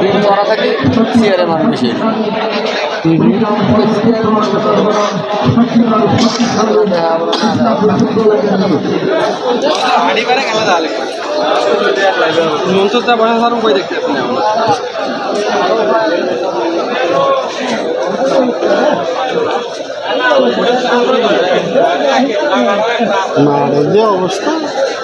দিন চড়া থাকি চেয়ারে মানুষ বেশি মঞ্চটা বসা সার উপায় দেখতে পাচ্ছি না আমরা। যে অবস্থা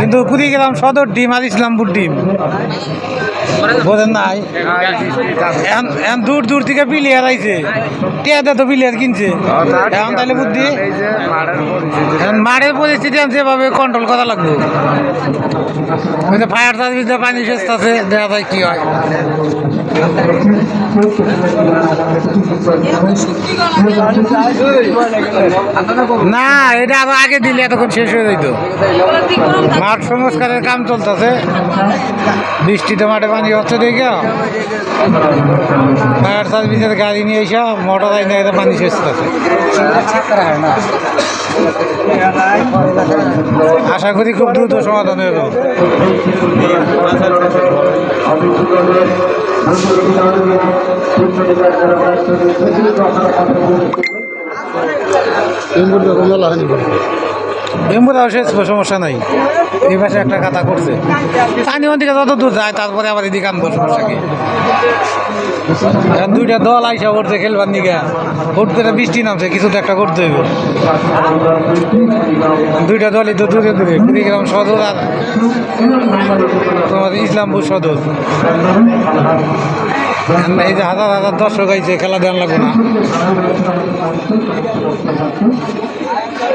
কিন্তু গেলাম সদর ডিম আর ইসলামপুর ডিম। বোঝেন নাই? এখন- দূর দূর থেকে প্লেয়ার আইছে। টিয়াতে তো প্লেয়ার কিনছে। এখন তাহলে বুদ্ধি? মাঠের পরিস্থিতি এখন যেভাবে কন্ট্রোল করা লাগবে। ফায়ার সার্ভিসে পানি শেষ আছে দেখা যায় কি হয়। না, এটা আরও আগে দিলে এতক্ষণ শেষ হয়ে যেত মাঠ সংস্কারের কাম চলতেছে। বৃষ্টিতে মাঠে পানি হচ্ছে দেখে। ফায়ার সার্ভিসের গাড়ি নিয়ে এসে মোটর আইনে এটা পানি করছে আশা করি খুব দ্রুত সমাধান হয়ে যাবে। ইনপুট জল হয়নি সমস্যা নাই। এই পাশে একটা কাতা করছে। পানি ওদিকে যত দূর যায়, তারপরে আবার এদিকে আনব, সমস্যা কি? এখন দুইটা দল আইসা করছে খেলবার নিকে হুট করে বৃষ্টি নামছে কিছু তো একটা করতে হইব। দুইটা দলই তো দূরে দূরে, কুড়িগ্রাম সদর আর তোমার ইসলামপুর সদর। এই যে হাজার হাজার দর্শক আইছে খেলা দেওয়ান লাগবে না।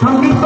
সংক্ষিপ্ত